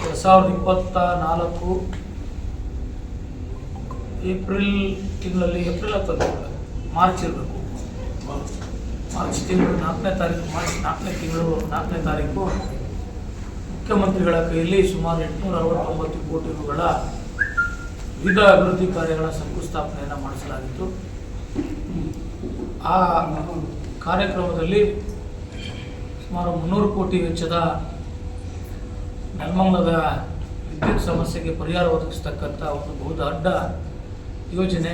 ಎರಡು ಸಾವಿರದ ಇಪ್ಪತ್ತ ನಾಲ್ಕು ಏಪ್ರಿಲ್ ತಿಂಗಳಲ್ಲಿ, ಏಪ್ರಿಲ್ ಹತ್ತೊಂದು, ಮಾರ್ಚ್ ಇರಬೇಕು. ಮಾರ್ಚ್ ತಿಂಗಳು ನಾಲ್ಕನೇ ತಾರೀಕು, ಮಾರ್ಚ್ ನಾಲ್ಕನೇ ತಿಂಗಳು ನಾಲ್ಕನೇ ತಾರೀಕು ಮುಖ್ಯಮಂತ್ರಿಗಳ ಕೈಯಲ್ಲಿ ಸುಮಾರು ಎಂಟುನೂರ ಅರವತ್ತೊಂಬತ್ತು ಕೋಟಿ ರುಗಳ ವಿವಿಧ ಅಭಿವೃದ್ಧಿ ಕಾರ್ಯಗಳ ಶಂಕುಸ್ಥಾಪನೆಯನ್ನು ಮಾಡಿಸಲಾಗಿತ್ತು. ಆ ಕಾರ್ಯಕ್ರಮದಲ್ಲಿ ಸುಮಾರು ಮುನ್ನೂರು ಕೋಟಿ ವೆಚ್ಚದ ನೆಲಮಂಗಲದ ವಿದ್ಯುತ್ ಸಮಸ್ಯೆಗೆ ಪರಿಹಾರ ಒದಗಿಸ್ತಕ್ಕಂಥ ಒಂದು ಬಹುದೊಡ್ಡ ಯೋಜನೆ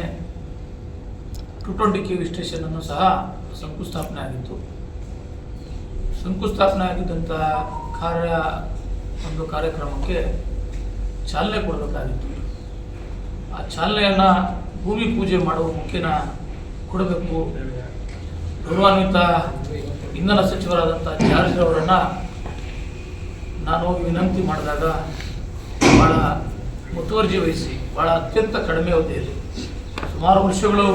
ಟು ಟ್ವೆಂಟಿ ಕೆ ವಿ ಸ್ಟೇಷನನ್ನು ಸಹ ಶಂಕುಸ್ಥಾಪನೆ ಆಗಿತ್ತು. ಶಂಕುಸ್ಥಾಪನೆ ಆಗಿದ್ದಂಥ ಕಾರ್ಯ, ಒಂದು ಕಾರ್ಯಕ್ರಮಕ್ಕೆ ಚಾಲನೆ ಕೊಡಬೇಕಾಗಿತ್ತು. ಆ ಚಾಲನೆಯನ್ನು ಭೂಮಿ ಪೂಜೆ ಮಾಡುವ ಮುಖ್ಯನ ಕೊಡಬೇಕು. ಗೌರವಾನ್ವಿತ ಇಂಧನ ಸಚಿವರಾದಂಥ ಜಾರ್ಜ್ ಅವರನ್ನು ನಾನು ವಿನಂತಿ ಮಾಡಿದಾಗ ಭಾಳ ಮುತುವರ್ಜಿ ವಹಿಸಿ ಭಾಳ ಅತ್ಯಂತ ಕಡಿಮೆ ಅವಧಿಯಲ್ಲಿ ಸುಮಾರು ವರ್ಷಗಳು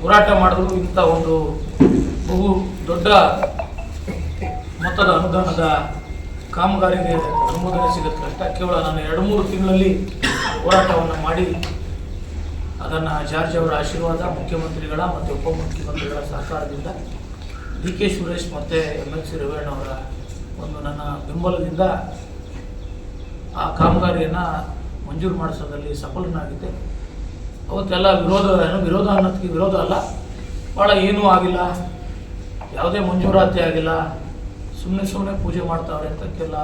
ಹೋರಾಟ ಮಾಡಿದ್ರು. ಇಂಥ ಒಂದು ಬಹು ದೊಡ್ಡ ಮೊತ್ತದ ಅನುದಾನದ ಕಾಮಗಾರಿಗೆ ಅನುಮೋದನೆ ಸಿಗುತ್ತೆ ಅಂತ ಕೇವಲ ನಾನು ಎರಡು ಮೂರು ತಿಂಗಳಲ್ಲಿ ಹೋರಾಟವನ್ನು ಮಾಡಿ, ಅದನ್ನು ಜಾರ್ಜ್ ಅವರ ಆಶೀರ್ವಾದ, ಮುಖ್ಯಮಂತ್ರಿಗಳ ಮತ್ತು ಉಪಮುಖ್ಯಮಂತ್ರಿಗಳ ಸಹಕಾರದಿಂದ ಡಿ ಕೆ. ಸುರೇಶ್ ಮತ್ತು ಎಂ ಎಲ್. ಸಿ ರೇವಣ್ಣ ಅವರ ಒಂದು ನನ್ನ ಬೆಂಬಲದಿಂದ ಆ ಕಾಮಗಾರಿಯನ್ನು ಮಂಜೂರು ಮಾಡಿಸೋದ್ರಲ್ಲಿ ಸಫಲನಾಗಿದ್ದೆ. ಅವತ್ತೆಲ್ಲ ವಿರೋಧ, ಏನು ವಿರೋಧ ಅನ್ನೋದಕ್ಕೆ ವಿರೋಧ ಅಲ್ಲ. ಭಾಳ ಏನೂ ಆಗಿಲ್ಲ. ಯಾವುದೇ ಮಂಜೂರಾತಿ ಆಗಿಲ್ಲ. ಸುಮ್ಮನೆ ಸುಮ್ಮನೆ ಪೂಜೆ ಮಾಡ್ತಾವ್ರೆ ಅಂತಕ್ಕೆಲ್ಲ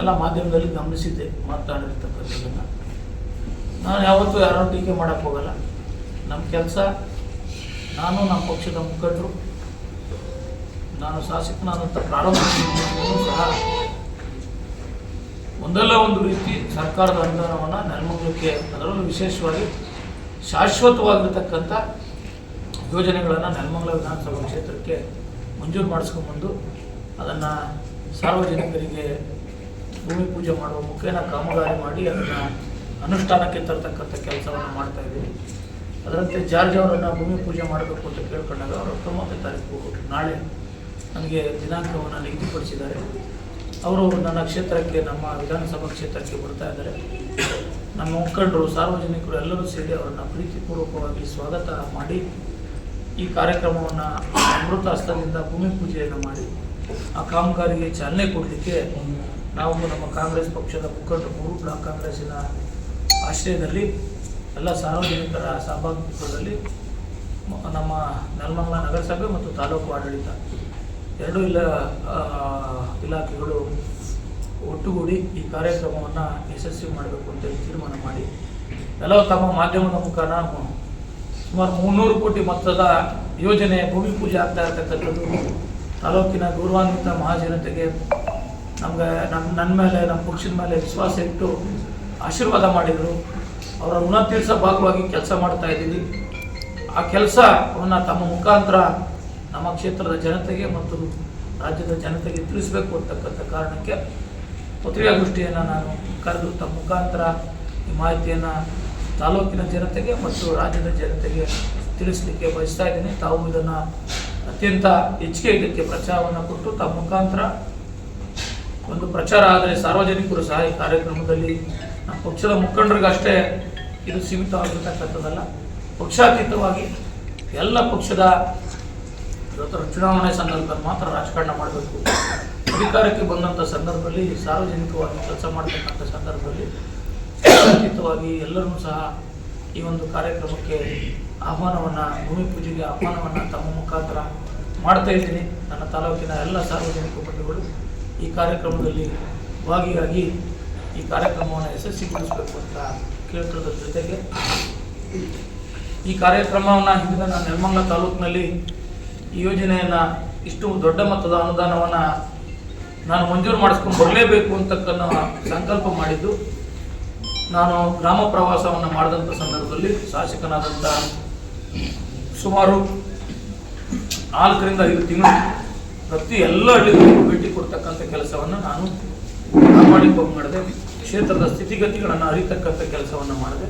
ಎಲ್ಲ ಮಾಧ್ಯಮದಲ್ಲಿ ಗಮನಿಸಿದ್ದೆ, ಮಾತನಾಡಿರ್ತಕ್ಕಂಥದ್ದನ್ನು. ನಾನು ಯಾವತ್ತೂ ಯಾರನ್ನೂ ಟೀಕೆ ಮಾಡೋಕ್ಕೆ ಹೋಗಲ್ಲ. ನಮ್ಮ ಕೆಲಸ, ನಾನು ನಮ್ಮ ಪಕ್ಷದ ಮುಖಂಡರು. ನಾನು ಶಾಸಕನಾದಂಥ ಪ್ರಾರಂಭ ಸಹ ಒಂದಲ್ಲ ಒಂದು ರೀತಿ ಸರ್ಕಾರದ ಅನುದಾನವನ್ನು ನೆಲಮಂಗಲಕ್ಕೆ ಅದರಲ್ಲೂ ವಿಶೇಷವಾಗಿ ಶಾಶ್ವತವಾಗಿರ್ತಕ್ಕಂಥ ಯೋಜನೆಗಳನ್ನು ನೆಲಮಂಗಲ ವಿಧಾನಸಭಾ ಕ್ಷೇತ್ರಕ್ಕೆ ಮಂಜೂರು ಮಾಡಿಸ್ಕೊಂಬಂದು ಅದನ್ನು ಸಾರ್ವಜನಿಕರಿಗೆ ಭೂಮಿ ಪೂಜೆ ಮಾಡುವ ಮುಖೇನ ಕಾಮಗಾರಿ ಮಾಡಿ ಅದನ್ನು ಅನುಷ್ಠಾನಕ್ಕೆ ತರತಕ್ಕಂಥ ಕೆಲಸವನ್ನು ಮಾಡ್ತಾ ಇದ್ದೀವಿ. ಅದರಂತೆ ಜಾರ್ಜ್ ಅವರನ್ನು ಭೂಮಿ ಪೂಜೆ ಮಾಡಬೇಕು ಅಂತ ಕೇಳ್ಕೊಂಡಾಗ ಅವರು ಹತ್ತೊಂಬತ್ತನೇ ತಾರೀಕು ನಾಳೆ ನನಗೆ ದಿನಾಂಕವನ್ನು ನಿಗದಿಪಡಿಸಿದ್ದಾರೆ ಅವರು ನನ್ನ ಕ್ಷೇತ್ರಕ್ಕೆ, ನಮ್ಮ ವಿಧಾನಸಭಾ ಕ್ಷೇತ್ರಕ್ಕೆ ಬರ್ತಾ ಇದ್ದಾರೆ. ನಮ್ಮ ಮುಖಂಡರು, ಸಾರ್ವಜನಿಕರು ಎಲ್ಲರೂ ಸೇರಿ ಅವರನ್ನು ಪ್ರೀತಿಪೂರ್ವಕವಾಗಿ ಸ್ವಾಗತ ಮಾಡಿ, ಈ ಕಾರ್ಯಕ್ರಮವನ್ನು ಅಮೃತ ಹಸ್ತದಿಂದ ಭೂಮಿ ಪೂಜೆಯನ್ನು ಮಾಡಿ, ಆ ಕಾಮಗಾರಿಗೆ ಚಾಲನೆ ಕೊಡಲಿಕ್ಕೆ ನಾವು ನಮ್ಮ ಕಾಂಗ್ರೆಸ್ ಪಕ್ಷದ ಮುಖಂಡರು, ಮೂರು ಬ್ಲಾಕ್ ಕಾಂಗ್ರೆಸ್ಸಿನ ಆಶ್ರಯದಲ್ಲಿ, ಎಲ್ಲ ಸಾರ್ವಜನಿಕರ ಸಹಭಾಗಿತ್ವದಲ್ಲಿ ನಮ್ಮ ನೆಲಮಂಗಲ ನಗರಸಭೆ ಮತ್ತು ತಾಲೂಕು ಆಡಳಿತ ಎರಡೂ ಇಲ್ಲ ಇಲಾಖೆಗಳು ಒಟ್ಟುಗೂಡಿ ಈ ಕಾರ್ಯಕ್ರಮವನ್ನು ಯಶಸ್ವಿ ಮಾಡಬೇಕು ಅಂತೇಳಿ ತೀರ್ಮಾನ ಮಾಡಿ. ಎಲ್ಲ ತಮ್ಮ ಮಾಧ್ಯಮದ ನಾವು ಸುಮಾರು ಮುನ್ನೂರು ಕೋಟಿ ಮೊತ್ತದ ಯೋಜನೆ ಭೂಮಿ ಪೂಜೆ ಆಗ್ತಾ ಇರ್ತಕ್ಕಂಥದ್ದು. ತಾಲೂಕಿನ ಗೌರವಾನ್ವಿತ ಮಹಾಜನತೆಗೆ ನಮ್ಗೆ ನಮ್ಮ ನನ್ನ ಮೇಲೆ ನಮ್ಮ ಪಕ್ಷದ ಮೇಲೆ ವಿಶ್ವಾಸ ಇಟ್ಟು ಆಶೀರ್ವಾದ ಮಾಡಿದರು. ಅವರ ಋಣ ತೀರ್ಸೋ ಭಾಗವಾಗಿ ಕೆಲಸ ಮಾಡ್ತಾ ಇದ್ದೀವಿ. ಆ ಕೆಲಸವನ್ನು ತಮ್ಮ ಮುಖಾಂತರ ನಮ್ಮ ಕ್ಷೇತ್ರದ ಜನತೆಗೆ ಮತ್ತು ರಾಜ್ಯದ ಜನತೆಗೆ ತಿಳಿಸಬೇಕು ಅಂತಕ್ಕಂಥ ಕಾರಣಕ್ಕೆ ಪತ್ರಿಕಾಗೋಷ್ಠಿಯನ್ನು ನಾನು ಕರೆದು ತಮ್ಮ ಮುಖಾಂತರ ಈ ಮಾಹಿತಿಯನ್ನು ತಾಲೂಕಿನ ಜನತೆಗೆ ಮತ್ತು ರಾಜ್ಯದ ಜನತೆಗೆ ತಿಳಿಸಲಿಕ್ಕೆ ಬಯಸ್ತಾ ಇದ್ದೀನಿ. ತಾವು ಇದನ್ನು ಅತ್ಯಂತ ಹೆಚ್ಚಿಗೆ ಇದಕ್ಕೆ ಪ್ರಚಾರವನ್ನು ಕೊಟ್ಟು ತಮ್ಮ ಮುಖಾಂತರ ಒಂದು ಪ್ರಚಾರ ಆದರೆ ಸಾರ್ವಜನಿಕರು ಸಹ ಈ ಕಾರ್ಯಕ್ರಮದಲ್ಲಿ ನಮ್ಮ ಪಕ್ಷದ ಮುಖಂಡರಿಗಷ್ಟೇ ಇದು ಸೀಮಿತವಾಗಿರ್ತಕ್ಕಂಥದ್ದಲ್ಲ. ಪಕ್ಷಾತೀತವಾಗಿ ಎಲ್ಲ ಪಕ್ಷದ ಇವತ್ತು ಚುನಾವಣೆ ಸಂದರ್ಭದಲ್ಲಿ ಮಾತ್ರ ರಾಜಕಾರಣ ಮಾಡಬೇಕು. ಅಧಿಕಾರಕ್ಕೆ ಬಂದಂಥ ಸಂದರ್ಭದಲ್ಲಿ, ಸಾರ್ವಜನಿಕವಾಗಿ ಕೆಲಸ ಮಾಡ್ತಕ್ಕಂಥ ಸಂದರ್ಭದಲ್ಲಿ ಪಕ್ಷಾತೀತವಾಗಿ ಎಲ್ಲರೂ ಸಹ ಈ ಒಂದು ಕಾರ್ಯಕ್ರಮಕ್ಕೆ ಆಹ್ವಾನವನ್ನು, ಭೂಮಿ ಪೂಜೆಗೆ ಆಹ್ವಾನವನ್ನು ತಮ್ಮ ಮುಖಾಂತರ ಮಾಡ್ತಾ ಇದ್ದೀನಿ. ನನ್ನ ತಾಲೂಕಿನ ಎಲ್ಲ ಸಾರ್ವಜನಿಕ ಬಂಧುಗಳು ಈ ಕಾರ್ಯಕ್ರಮದಲ್ಲಿ ಭಾಗಿಯಾಗಿ ಈ ಕಾರ್ಯಕ್ರಮವನ್ನು ಯಶಸ್ವಿಗೊಳಿಸಬೇಕು ಅಂತ ಕೇಳ್ಕೊಳ್ಳೋದ್ರ ಜೊತೆಗೆ ಈ ಕಾರ್ಯಕ್ರಮವನ್ನು ಹಿಂದಿನ ನಾನು ನೆಲಮಂಗಲ ತಾಲೂಕಿನಲ್ಲಿ ಈ ಯೋಜನೆಯನ್ನ ಇಷ್ಟು ದೊಡ್ಡ ಮೊತ್ತದ ಅನುದಾನವನ್ನು ನಾನು ಮಂಜೂರು ಮಾಡಿಸ್ಕೊಂಡು ಬರಲೇಬೇಕು ಅಂತಕ್ಕನ್ನ ಸಂಕಲ್ಪ ಮಾಡಿದ್ದು. ನಾನು ಗ್ರಾಮ ಪ್ರವಾಸವನ್ನು ಮಾಡಿದಂಥ ಸಂದರ್ಭದಲ್ಲಿ ಶಾಸಕನಾದಂಥ ಸುಮಾರು ನಾಲ್ಕರಿಂದ ಐದು ತಿಂಗಳು ಪ್ರತಿ ಎಲ್ಲ ಹಳ್ಳಿಗಳಿಗೂ ಭೇಟಿ ಕೊಡ್ತಕ್ಕಂಥ ಕೆಲಸವನ್ನು ನಾನು ಪ್ರಾಮಾಣಿಕವಾಗಿ ಮಾಡಿದೆ. ಕ್ಷೇತ್ರದ ಸ್ಥಿತಿಗತಿಗಳನ್ನು ಅರಿತಕ್ಕಂಥ ಕೆಲಸವನ್ನು ಮಾಡಿದೆ.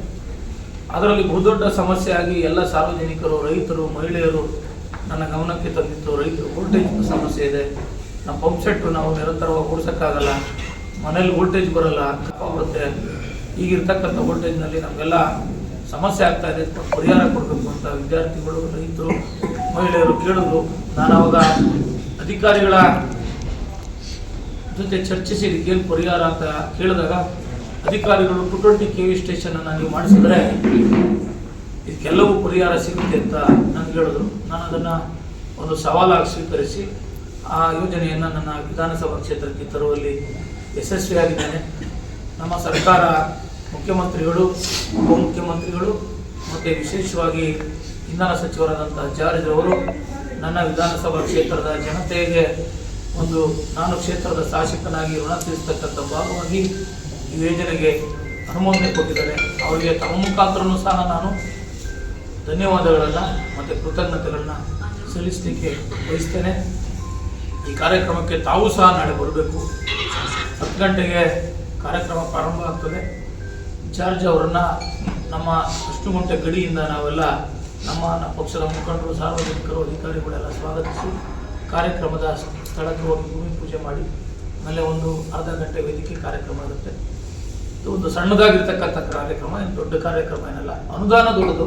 ಅದರಲ್ಲಿ ಬಹುದೊಡ್ಡ ಸಮಸ್ಯೆ ಆಗಿ ಎಲ್ಲ ಸಾರ್ವಜನಿಕರು, ರೈತರು, ಮಹಿಳೆಯರು ನನ್ನ ಗಮನಕ್ಕೆ ತಂದಿತ್ತು ರೈತರು ವೋಲ್ಟೇಜ್ ಸಮಸ್ಯೆ ಇದೆ. ನಮ್ಮ ಪಂಪ್ ಸೆಟ್ ನಾವು ನಿರಂತರವಾಗಿ ಓಡಿಸೋಕ್ಕಾಗಲ್ಲ. ಮನೇಲಿ ವೋಲ್ಟೇಜ್ ಬರಲ್ಲ. ಬರುತ್ತೆ ಈಗಿರ್ತಕ್ಕಂಥ ವೋಲ್ಟೇಜ್ನಲ್ಲಿ ನಮಗೆಲ್ಲ ಸಮಸ್ಯೆ ಆಗ್ತಾ ಇದೆ. ಪರಿಹಾರ ಕೊಡಬೇಕು ಅಂತ ವಿದ್ಯಾರ್ಥಿಗಳು, ರೈತರು, ಮಹಿಳೆಯರು ಕೇಳಿದ್ರು. ನಾನು ಅವಾಗ ಅಧಿಕಾರಿಗಳ ಜೊತೆ ಚರ್ಚಿಸಿ ಇದಕ್ಕೇನು ಪರಿಹಾರ ಅಂತ ಕೇಳಿದಾಗ ಅಧಿಕಾರಿಗಳು ಟು ಟ್ವೆಂಟಿ ಕೆ ವಿ ಸ್ಟೇಷನನ್ನು ನೀವು ಮಾಡಿಸಿದ್ರೆ ಇದಕ್ಕೆಲ್ಲವೂ ಪರಿಹಾರ ಸಿಗುತ್ತೆ ಅಂತ ನನಗೆ ಹೇಳಿದ್ರು. ನಾನು ಅದನ್ನು ಒಂದು ಸವಾಲಾಗಿ ಸ್ವೀಕರಿಸಿ ಆ ಯೋಜನೆಯನ್ನು ನನ್ನ ವಿಧಾನಸಭಾ ಕ್ಷೇತ್ರಕ್ಕೆ ತರುವಲ್ಲಿ ಯಶಸ್ವಿಯಾಗಿದ್ದೇನೆ. ನಮ್ಮ ಸರ್ಕಾರ ಮುಖ್ಯಮಂತ್ರಿಗಳು, ಉಪಮುಖ್ಯಮಂತ್ರಿಗಳು ಮತ್ತು ವಿಶೇಷವಾಗಿ ಇಂಧನ ಸಚಿವರಾದಂಥ ಜಾರ್ಜ್ ಅವರು ನನ್ನ ವಿಧಾನಸಭಾ ಕ್ಷೇತ್ರದ ಜನತೆಗೆ ಒಂದು ನಾನು ಕ್ಷೇತ್ರದ ಶಾಸಕನಾಗಿ ಋಣ ತೀರಿಸ್ತಕ್ಕಂಥ ಭಾಗವಾಗಿ ಈ ಯೋಜನೆಗೆ ಅನುಮೋದನೆ ಕೊಟ್ಟಿದ್ದಾರೆ. ಅವರಿಗೆ ತಮ್ಮ ಮುಖಾಂತರನೂ ಸಹ ನಾನು ಧನ್ಯವಾದಗಳನ್ನು ಮತ್ತು ಕೃತಜ್ಞತೆಗಳನ್ನ ಸಲ್ಲಿಸಲಿಕ್ಕೆ ಬಯಸ್ತೇನೆ. ಈ ಕಾರ್ಯಕ್ರಮಕ್ಕೆ ತಾವು ಸಹ ನಾಳೆ ಬರಬೇಕು. ಹತ್ತು ಗಂಟೆಗೆ ಕಾರ್ಯಕ್ರಮ ಪ್ರಾರಂಭ ಆಗ್ತದೆ. ಇನ್ಚಾರ್ಜ್ ಅವರನ್ನು ನಮ್ಮ ಅಷ್ಟುಗುಂಟೆ ಗಡಿಯಿಂದ ನಾವೆಲ್ಲ ನಮ್ಮ ಪಕ್ಷದ ಮುಖಂಡರು, ಸಾರ್ವಜನಿಕರು, ಅಧಿಕಾರಿಗಳೆಲ್ಲ ಸ್ವಾಗತಿಸಿ ಕಾರ್ಯಕ್ರಮದ ಸ್ಥಳಕ್ಕೆ ಹೋಗಿ ಭೂಮಿ ಪೂಜೆ ಮಾಡಿ, ಆಮೇಲೆ ಒಂದು ಅರ್ಧ ಗಂಟೆ ವೇದಿಕೆ ಕಾರ್ಯಕ್ರಮ ಇರುತ್ತೆ. ಇದು ಒಂದು ಸಣ್ಣದಾಗಿರ್ತಕ್ಕಂಥ ಕಾರ್ಯಕ್ರಮ ದೊಡ್ಡ ಕಾರ್ಯಕ್ರಮ ಏನಲ್ಲ ಅನುದಾನ ದೊಡ್ಡದು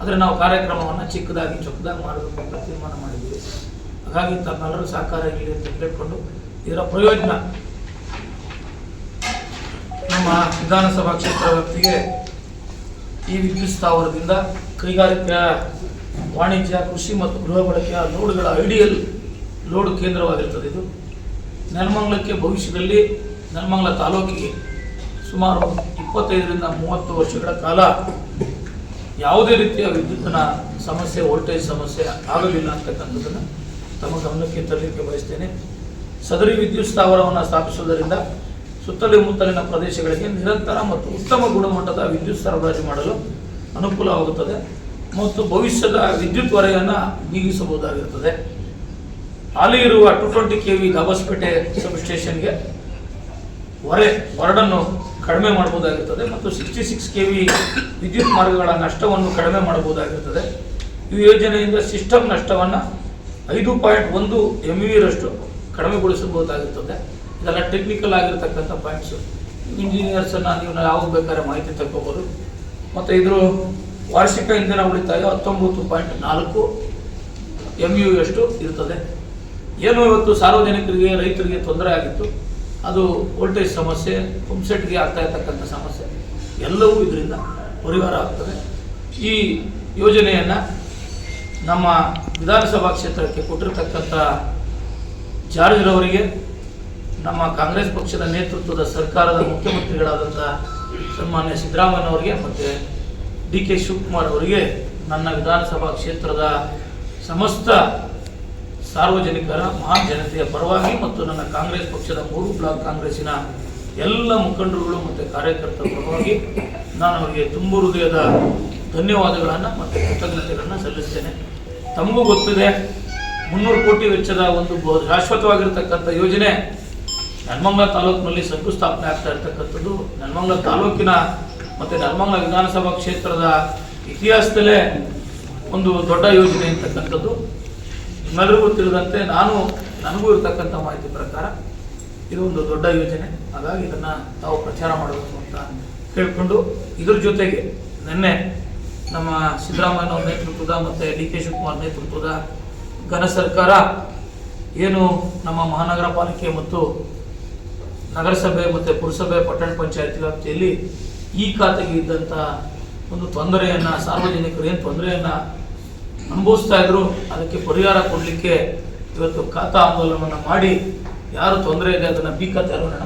ಆದರೆ ನಾವು ಕಾರ್ಯಕ್ರಮವನ್ನು ಚಿಕ್ಕದಾಗಿ ಚೊಕ್ಕದಾಗಿ ಮಾಡಬೇಕು ಅಂತ ತೀರ್ಮಾನ ಮಾಡಿದ್ದೀವಿ. ಹಾಗಾಗಿ ತಮ್ಮೆಲ್ಲರೂ ಸಹಕಾರ ಇರಲಿ ಅಂತ ಕೇಳಿಕೊಂಡು ಇದರ ಪ್ರಯೋಜನ ನಮ್ಮ ವಿಧಾನಸಭಾ ಕ್ಷೇತ್ರ ವ್ಯಾಪ್ತಿಗೆ ಈ ವಿದ್ಯುತ್ ಸ್ಥಾವರದಿಂದ ಕೈಗಾರಿಕಾ ವಾಣಿಜ್ಯ, ಕೃಷಿ ಮತ್ತು ಗೃಹ ಬಳಕೆಯ ಲೋಡ್ಗಳ ಐಡಿಯಲ್ ಲೋಡ್ ಕೇಂದ್ರವಾಗಿರ್ತದೆ ಇದು. ನೆಲಮಂಗಲಕ್ಕೆ ಭವಿಷ್ಯದಲ್ಲಿ ನೆಲಮಂಗಲ ತಾಲೂಕಿಗೆ ಸುಮಾರು ಇಪ್ಪತ್ತೈದರಿಂದ ಮೂವತ್ತು ವರ್ಷಗಳ ಕಾಲ ಯಾವುದೇ ರೀತಿಯ ವಿದ್ಯುತ್ತಿನ ಸಮಸ್ಯೆ, ವೋಲ್ಟೇಜ್ ಸಮಸ್ಯೆ ಆಗೋದಿಲ್ಲ ಅಂತಕ್ಕಂಥದ್ದನ್ನು ತಮ್ಮ ಗಮನಕ್ಕೆ ತರಲಿಕ್ಕೆ ಬಯಸ್ತೇನೆ. ಸದರಿ ವಿದ್ಯುತ್ ಸ್ಥಾವರವನ್ನು ಸ್ಥಾಪಿಸುವುದರಿಂದ ಸುತ್ತಮುತ್ತಲಿನ ಪ್ರದೇಶಗಳಿಗೆ ನಿರಂತರ ಮತ್ತು ಉತ್ತಮ ಗುಣಮಟ್ಟದ ವಿದ್ಯುತ್ ಸರಬರಾಜು ಮಾಡಲು ಅನುಕೂಲವಾಗುತ್ತದೆ ಮತ್ತು ಭವಿಷ್ಯದ ವಿದ್ಯುತ್ ಹೊರೆಯನ್ನು ನೀಗಿಸಬಹುದಾಗಿರುತ್ತದೆ. ಹಾಲಿ ಇರುವ two twenty K V Dabaspete ಸಬ್ಸ್ಟೇಷನ್ಗೆ ಹೊರೆ, ಹೊರಡನ್ನು ಕಡಿಮೆ ಮಾಡಬಹುದಾಗಿರ್ತದೆ ಮತ್ತು ಸಿಕ್ಸ್ಟಿ ಸಿಕ್ಸ್ ಕೆ ವಿ ವಿದ್ಯುತ್ ಮಾರ್ಗಗಳ ನಷ್ಟವನ್ನು ಕಡಿಮೆ ಮಾಡಬಹುದಾಗಿರ್ತದೆ ಈ ಯೋಜನೆಯಿಂದ ಸಿಸ್ಟಮ್ ನಷ್ಟವನ್ನು ಐದು ಪಾಯಿಂಟ್ ಒಂದು ಎಂ ವಿರಷ್ಟು ಕಡಿಮೆಗೊಳಿಸಬಹುದಾಗಿರ್ತದೆ. ಇದೆಲ್ಲ ಟೆಕ್ನಿಕಲ್ ಆಗಿರ್ತಕ್ಕಂಥ ಪಾಯಿಂಟ್ಸು ಇಂಜಿನಿಯರ್ಸನ್ನು ನೀವು ಯಾವಾಗ ಬೇಕಾದ್ರೆ ಮಾಹಿತಿ ತಗೋಬೋದು. ಮತ್ತು ಇದ್ರ ವಾರ್ಷಿಕ ಇಂಧನ ಉಳಿತಾಯ ಹತ್ತೊಂಬತ್ತು ಪಾಯಿಂಟ್ ನಾಲ್ಕು ಎಂ ಯು ಅಷ್ಟು ಇರ್ತದೆ. ಏನು ಇವತ್ತು ಸಾರ್ವಜನಿಕರಿಗೆ, ರೈತರಿಗೆ ತೊಂದರೆ ಆಗಿತ್ತು? ಅದು ವೋಲ್ಟೇಜ್ ಸಮಸ್ಯೆ ಪಂಪ್ಸೆಟ್ಗೆ ಆಗ್ತಾ ಇರ್ತಕ್ಕಂಥ ಸಮಸ್ಯೆ. ಎಲ್ಲವೂ ಇದರಿಂದ ಪರಿಹಾರ ಆಗ್ತದೆ. ಈ ಯೋಜನೆಯನ್ನು ನಮ್ಮ ವಿಧಾನಸಭಾ ಕ್ಷೇತ್ರಕ್ಕೆ ಕೊಟ್ಟಿರ್ತಕ್ಕಂಥ ಜಾರ್ಜ್ರವರಿಗೆ ನಮ್ಮ ಕಾಂಗ್ರೆಸ್ ಪಕ್ಷದ ನೇತೃತ್ವದ ಸರ್ಕಾರದ ಮುಖ್ಯಮಂತ್ರಿಗಳಾದಂಥ ಸನ್ಮಾನ್ಯ ಸಿದ್ದರಾಮಯ್ಯನವರಿಗೆ ಮತ್ತು ಡಿ ಕೆ ಶಿವಕುಮಾರ್ ಅವರಿಗೆ ನನ್ನ ವಿಧಾನಸಭಾ ಕ್ಷೇತ್ರದ ಸಮಸ್ತ ಸಾರ್ವಜನಿಕರ ಮಹಾನ್ ಜನತೆಯ ಪರವಾಗಿ ಮತ್ತು ನನ್ನ ಕಾಂಗ್ರೆಸ್ ಪಕ್ಷದ ಮೂರು ಬ್ಲಾಕ್ ಕಾಂಗ್ರೆಸ್ಸಿನ ಎಲ್ಲ ಮುಖಂಡರುಗಳು ಮತ್ತು ಕಾರ್ಯಕರ್ತರ ಪರವಾಗಿ ನಾನು ಅವರಿಗೆ ತುಂಬು ಹೃದಯದ ಧನ್ಯವಾದಗಳನ್ನು ಮತ್ತು ಕೃತಜ್ಞತೆಗಳನ್ನು ಸಲ್ಲಿಸ್ತೇನೆ. ತಮಗೂ ಗೊತ್ತಿದೆ, ಮುನ್ನೂರು ಕೋಟಿ ವೆಚ್ಚದ ಒಂದು ಶಾಶ್ವತವಾಗಿರ್ತಕ್ಕಂಥ ಯೋಜನೆ ನೆಲಮಂಗಲ ತಾಲೂಕಿನಲ್ಲಿ ಶಂಕುಸ್ಥಾಪನೆ ಆಗ್ತಾ ಇರ್ತಕ್ಕಂಥದ್ದು. ನೆಲಮಂಗಲ ತಾಲೂಕಿನ ಮತ್ತು ನೆಲಮಂಗಲ ವಿಧಾನಸಭಾ ಕ್ಷೇತ್ರದ ಇತಿಹಾಸದಲ್ಲೇ ಒಂದು ದೊಡ್ಡ ಯೋಜನೆ ಅಂತಕ್ಕಂಥದ್ದು. ನಿಮ್ಮೆಲ್ಲರಿಗೂ ತಿಳಿದಂತೆ ನಾನು ನನಗೂ ಇರತಕ್ಕಂಥ ಮಾಹಿತಿ ಪ್ರಕಾರ ಇದು ಒಂದು ದೊಡ್ಡ ಯೋಜನೆ. ಹಾಗಾಗಿ ಇದನ್ನು ತಾವು ಪ್ರಚಾರ ಮಾಡಬೇಕು ಅಂತ ಕೇಳಿಕೊಂಡು ಇದ್ರ ಜೊತೆಗೆ ನಿನ್ನೆ ನಮ್ಮ ಸಿದ್ದರಾಮಯ್ಯನವ್ರ ನೇತೃತ್ವದ ಮತ್ತು ಡಿ ಕೆ ಶಿವಕುಮಾರ್ ನೇತೃತ್ವದ ಘನ ಸರ್ಕಾರ ಏನು ನಮ್ಮ ಮಹಾನಗರ ಪಾಲಿಕೆ ಮತ್ತು ನಗರಸಭೆ ಮತ್ತು ಪುರಸಭೆ ಪಟ್ಟಣ ಪಂಚಾಯತ್ ವ್ಯಾಪ್ತಿಯಲ್ಲಿ ಈ ಖಾತೆಗೆ ಇದ್ದಂಥ ಒಂದು ತೊಂದರೆಯನ್ನು, ಸಾರ್ವಜನಿಕರು ಏನು ತೊಂದರೆಯನ್ನು ಅನುಭವಿಸ್ತಾ ಇದ್ರು ಅದಕ್ಕೆ ಪರಿಹಾರ ಕೊಡಲಿಕ್ಕೆ ಇವತ್ತು ಖಾತಾ ಆಂದೋಲನವನ್ನು ಮಾಡಿ ಯಾರು ತೊಂದರೆ ಇದೆ ಅದನ್ನು ಬಿ ಖಾತೆ ಅಲ್ವಣ್ಣ?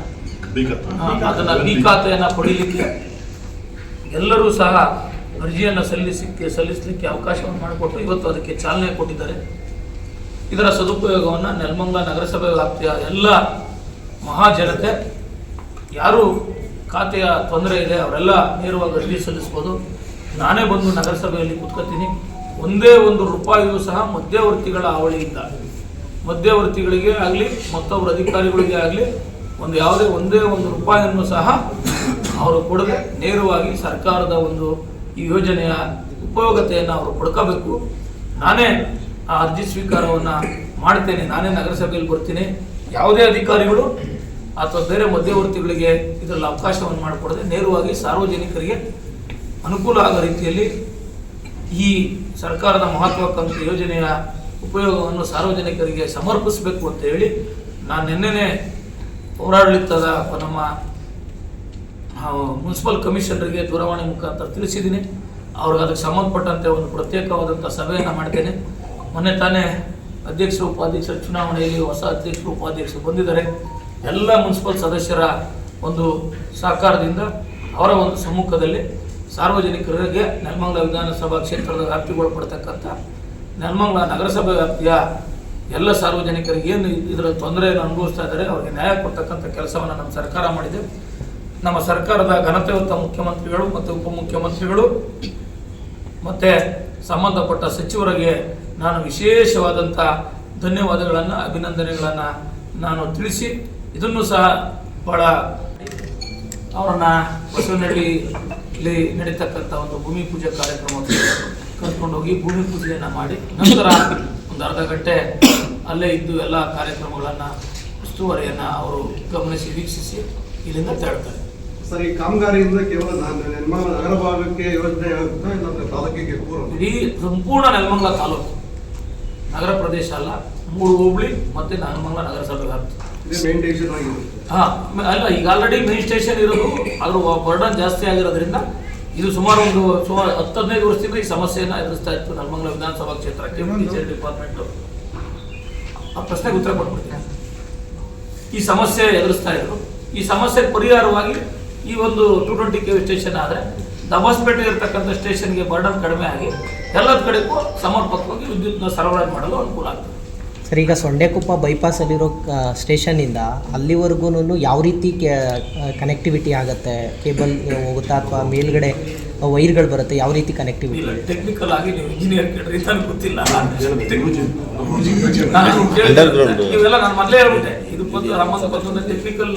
ಅದನ್ನು ಬಿ ಖಾತೆಯನ್ನು ಪಡೀಲಿಕ್ಕೆ ಎಲ್ಲರೂ ಸಹ ಅರ್ಜಿಯನ್ನು ಸಲ್ಲಿಸಲಿಕ್ಕೆ ಸಲ್ಲಿಸಲಿಕ್ಕೆ ಅವಕಾಶವನ್ನು ಮಾಡಿಕೊಟ್ಟು ಇವತ್ತು ಅದಕ್ಕೆ ಚಾಲನೆ ಕೊಟ್ಟಿದ್ದಾರೆ. ಇದರ ಸದುಪಯೋಗವನ್ನು ನೆಲಮಂಗಲ ನಗರಸಭೆ ವ್ಯಾಪ್ತಿಯ ಎಲ್ಲ ಮಹಾಜನತೆ ಯಾರು ಖಾತೆಯ ತೊಂದರೆ ಇದೆ ಅವರೆಲ್ಲ ನೇರವಾಗಿ ಅರ್ಜಿ ಸಲ್ಲಿಸ್ಬೋದು. ನಾನೇ ಬಂದು ನಗರಸಭೆಯಲ್ಲಿ ಕೂತ್ಕೊತೀನಿ. ಒಂದೇ ಒಂದು ರೂಪಾಯಿಯೂ ಸಹ ಮಧ್ಯವರ್ತಿಗಳ ಹಾವಳಿಯಿಂದ ಮಧ್ಯವರ್ತಿಗಳಿಗೆ ಆಗಲಿ ಮತ್ತೊಬ್ಬರ ಅಧಿಕಾರಿಗಳಿಗೆ ಆಗಲಿ, ಒಂದು ಯಾವುದೇ ಒಂದೇ ಒಂದು ರೂಪಾಯಿಯನ್ನು ಸಹ ಅವರು ಕೊಡದೆ ನೇರವಾಗಿ ಸರ್ಕಾರದ ಒಂದು ಈ ಯೋಜನೆಯ ಉಪಯೋಗತೆಯನ್ನು ಅವರು ಪಡ್ಕೋಬೇಕು. ನಾನೇ ಆ ಅರ್ಜಿ ಸ್ವೀಕಾರವನ್ನು ಮಾಡ್ತೇನೆ. ನಾನೇ ನಗರಸಭೆಯಲ್ಲಿ ಬರ್ತೀನಿ. ಯಾವುದೇ ಅಧಿಕಾರಿಗಳು ಅಥವಾ ಬೇರೆ ಮಧ್ಯವರ್ತಿಗಳಿಗೆ ಇದರಲ್ಲಿ ಅವಕಾಶವನ್ನು ಮಾಡಿಕೊಡದೆ ನೇರವಾಗಿ ಸಾರ್ವಜನಿಕರಿಗೆ ಅನುಕೂಲ ಆಗೋ ರೀತಿಯಲ್ಲಿ ಈ ಸರ್ಕಾರದ ಮಹತ್ವಾಕಾಂಕ್ಷಿ ಯೋಜನೆಯ ಉಪಯೋಗವನ್ನು ಸಾರ್ವಜನಿಕರಿಗೆ ಸಮರ್ಪಿಸಬೇಕು ಅಂತ ಹೇಳಿ ನಾನು ನಿನ್ನೆನೆ ಪೌರಾಡಳಿತದ ನಮ್ಮ ಮುನ್ಸಿಪಲ್ ಕಮಿಷನರಿಗೆ ದೂರವಾಣಿ ಮುಖಾಂತರ ತಿಳಿಸಿದ್ದೀನಿ. ಅವ್ರಿಗೆ ಅದಕ್ಕೆ ಸಂಬಂಧಪಟ್ಟಂತೆ ಒಂದು ಪ್ರತ್ಯೇಕವಾದಂಥ ಸಭೆಯನ್ನು ಮಾಡ್ತೇನೆ. ಮೊನ್ನೆ ತಾನೇ ಅಧ್ಯಕ್ಷರು, ಉಪಾಧ್ಯಕ್ಷರ, ಚುನಾವಣೆಯಲ್ಲಿ ಹೊಸ ಅಧ್ಯಕ್ಷರು, ಉಪಾಧ್ಯಕ್ಷರು ಬಂದಿದ್ದಾರೆ. ಎಲ್ಲ ಮುನ್ಸಿಪಲ್ ಸದಸ್ಯರ ಒಂದು ಸಹಕಾರದಿಂದ ಅವರ ಒಂದು ಸಮ್ಮುಖದಲ್ಲಿ ಸಾರ್ವಜನಿಕರಿಗೆ ನೆಲಮಂಗಲ ವಿಧಾನಸಭಾ ಕ್ಷೇತ್ರದ ವ್ಯಾಪ್ತಿಗೊಳಪಡ್ತಕ್ಕಂಥ ನೆಲಮಂಗಲ ನಗರಸಭೆ ವ್ಯಾಪ್ತಿಯ ಎಲ್ಲ ಸಾರ್ವಜನಿಕರಿಗೆ ಏನು ಇದರ ತೊಂದರೆಯನ್ನು ಅನುಭವಿಸ್ತಾ ಇದ್ದಾರೆ, ಅವರಿಗೆ ನ್ಯಾಯ ಕೊಡ್ತಕ್ಕಂಥ ಕೆಲಸವನ್ನು ನಮ್ಮ ಸರ್ಕಾರ ಮಾಡಿದೆ. ನಮ್ಮ ಸರ್ಕಾರದ ಘನತೆಯುತ ಮುಖ್ಯಮಂತ್ರಿಗಳು ಮತ್ತು ಉಪಮುಖ್ಯಮಂತ್ರಿಗಳು ಮತ್ತು ಸಂಬಂಧಪಟ್ಟ ಸಚಿವರಿಗೆ ನಾನು ವಿಶೇಷವಾದಂಥ ಧನ್ಯವಾದಗಳನ್ನು, ಅಭಿನಂದನೆಗಳನ್ನು ನಾನು ತಿಳಿಸಿ, ಇದನ್ನು ಸಹ ಭಾಳ ಅವರನ್ನ ಬಸವನಹಳ್ಳಿಲಿ ನಡೀತಕ್ಕಂಥ ಒಂದು ಭೂಮಿ ಪೂಜೆ ಕಾರ್ಯಕ್ರಮಕ್ಕೆ ಕರ್ಕೊಂಡೋಗಿ ಭೂಮಿ ಪೂಜೆಯನ್ನು ಮಾಡಿ ನಂತರ ಒಂದು ಅರ್ಧ ಗಂಟೆ ಅಲ್ಲೇ ಇದ್ದು ಎಲ್ಲ ಕಾರ್ಯಕ್ರಮಗಳನ್ನು ಉಸ್ತುವಾರಿಯನ್ನು ಅವರು ಗಮನಿಸಿ ವೀಕ್ಷಿಸಿ ಇಲ್ಲಿಂದ ತೆರಳ್ತಾರೆ. ಸರ್ ಈ ಕಾಮಗಾರಿಯಿಂದ ಕೇವಲ ನೆಲಮಂಗಲ ನಗರ ಭಾಗಕ್ಕೆ ಯೋಜನೆ ಆಗುತ್ತಾ ಇಲ್ಲಾಂದ್ರೆ ತಾಲೂಕಿಗೆ ಪೂರ್ವ? ಇಡೀ ಸಂಪೂರ್ಣ ನೆಲಮಂಗಲ ತಾಲೂಕು. ನಗರ ಪ್ರದೇಶ ಅಲ್ಲ ಮೂರು ಹೋಬಳಿ ಮತ್ತೆ ನೆಲಮಂಗಲ ನಗರಸಭೆ ಆಗ್ತದೆ ಇದು ಮೇನ್ ಟೇಷನ್ ಆಗಿರುತ್ತೆ. ಹಾ, ಅಲ್ಲ, ಈಗ ಆಲ್ರೆಡಿ ಮೇನ್ ಸ್ಟೇಷನ್ ಇರೋದು, ಅದ್ರ ಬರ್ಡನ್ ಜಾಸ್ತಿ ಆಗಿರೋದ್ರಿಂದ ಇದು ಸುಮಾರು ಒಂದು ಸುಮಾರು ಹತ್ತು ಹದಿನೈದು ವರ್ಷದಿಂದ ಈ ಸಮಸ್ಯೆಯನ್ನು ಎದುರಿಸ್ತಾ ಇತ್ತು ನಲ್ಮಂಗಲ ವಿಧಾನಸಭಾ ಕ್ಷೇತ್ರಕ್ಕೆ ಟೀಚರ್ ಡಿಪಾರ್ಟ್ಮೆಂಟ್ ಆ ಪ್ರಶ್ನೆಗೆ ಉತ್ತರ ಕೊಟ್ಬಿಡ್ತೀನಿ. ಈ ಸಮಸ್ಯೆ ಎದುರಿಸ್ತಾ ಇದ್ರು. ಈ ಸಮಸ್ಯೆ ಪರಿಹಾರವಾಗಿ ಈ ಒಂದು ಟೂ ಟ್ವೆಂಟಿ ಕೆ ಸ್ಟೇಷನ್ ಆದರೆ ದಬಾಸ್ಪೇಟೆ ಇರತಕ್ಕಂಥ ಸ್ಟೇಷನ್ಗೆ ಬರ್ಡನ್ ಕಡಿಮೆ ಆಗಿ ಎಲ್ಲದ ಕಡೆಗೂ ಸಮರ್ಪಕವಾಗಿ ವಿದ್ಯುತ್ನ ಸರಬರಾಜು ಮಾಡಲು ಅನುಕೂಲ ಆಗ್ತದೆ. ಸರ್ ಈಗ ಸೊಂಡೆಕೊಪ್ಪ ಬೈಪಾಸಲ್ಲಿರೋ ಸ್ಟೇಷನ್ನಿಂದ ಅಲ್ಲಿವರೆಗೂ ಯಾವ ರೀತಿ ಕನೆಕ್ಟಿವಿಟಿ ಆಗುತ್ತೆ? ಕೇಬಲ್ ಹೋಗುತ್ತಾ ಅಥವಾ ಮೇಲ್ಗಡೆ ವೈರ್ಗಳು ಬರುತ್ತೆ ಯಾವ ರೀತಿ ಕನೆಕ್ಟಿವಿಟಿ ಟೆಕ್ನಿಕಲ್ ಆಗಿ ನೀವು ಇಂಜಿನಿಯರ್ ಕೇಳ್ರಿ ನನಗೆ ಗೊತ್ತಿಲ್ಲ. ನಾನು ಇವೆಲ್ಲ ನಾನು ಮೊದಲೇ ಹೇಳ್ಬಿಟ್ಟೆ. ಇದು ಬಂದು ಸಂಬಂಧಪಟ್ಟಂತ ಟೆಕ್ನಿಕಲ್